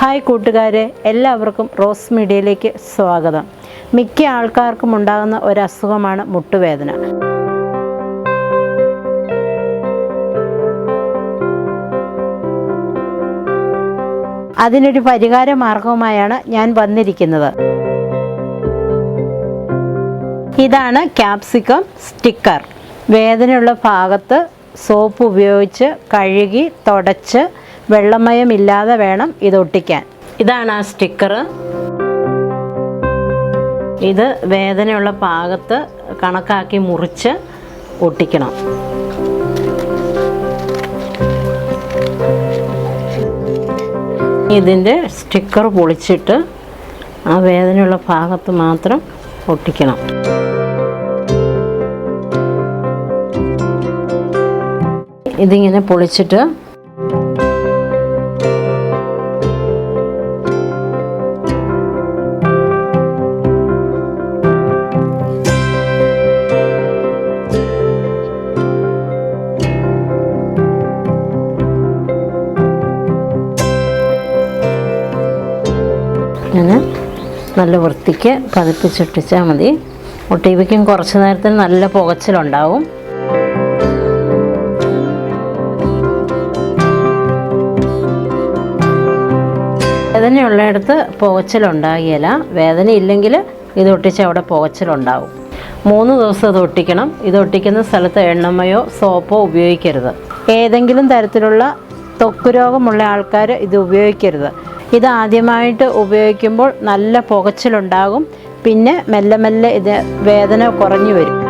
Hi കൂട്ടുകാരെ എല്ലാവർക്കും rose മീഡിയയിലേക്ക് സ്വാഗതം. മിക്ക ആൾക്കാർക്കും ഉണ്ടാകുന്ന ഒരു അസുഖമാണ് മുട്ടുവേദന. അതിനൊരു പരിഹാര മാർഗവുമായാണ് ഞാൻ വന്നിരിക്കുന്നത്. ഇതാണ് ക്യാപ്സിക്കം സ്റ്റിക്കർ. വേദനയുള്ള ഭാഗത്ത് സോപ്പ് ഉപയോഗിച്ച് കഴുകി തുടച്ച് വെള്ളമയമില്ലാതെ വേണം ഇത് ഒട്ടിക്കാൻ. ഇതാണ് ആ സ്റ്റിക്കർ. ഇത് വേദനയുള്ള പാകത്ത് കണക്കാക്കി മുറിച്ച് ഒട്ടിക്കണം. ഇതിന്റെ സ്റ്റിക്കർ പൊളിച്ചിട്ട് ആ വേദനയുള്ള ഭാഗത്ത് മാത്രം ഒട്ടിക്കണം. ഇതിങ്ങനെ പൊളിച്ചിട്ട് ഇങ്ങനെ നല്ല വൃത്തിക്ക് പതിപ്പിച്ചിട്ടിച്ചാൽ മതി. ഒട്ടിപ്പിക്കും കുറച്ച് നേരത്തിന് നല്ല പുകച്ചിലുണ്ടാവും. വേദനയുള്ളിടത്ത് പുകച്ചിലുണ്ടാകില്ല വേദന ഇല്ലെങ്കിൽ ഇത് ഒട്ടിച്ച് അവിടെ പുകച്ചിലുണ്ടാവും. മൂന്ന് ദിവസം ഇത് ഒട്ടിക്കണം. ഇത് ഒട്ടിക്കുന്ന സ്ഥലത്ത് എണ്ണമയോ സോപ്പോ ഉപയോഗിക്കരുത്. ഏതെങ്കിലും തരത്തിലുള്ള ത്വക്ക് രോഗമുള്ള ആൾക്കാർ ഇത് ഉപയോഗിക്കരുത്. ഇത് ആദ്യമായിട്ട് ഉപയോഗിക്കുമ്പോൾ നല്ല പുകച്ചിലുണ്ടാകും. പിന്നെ മെല്ലെ മെല്ലെ ഇത് വേദന കുറഞ്ഞു വരും.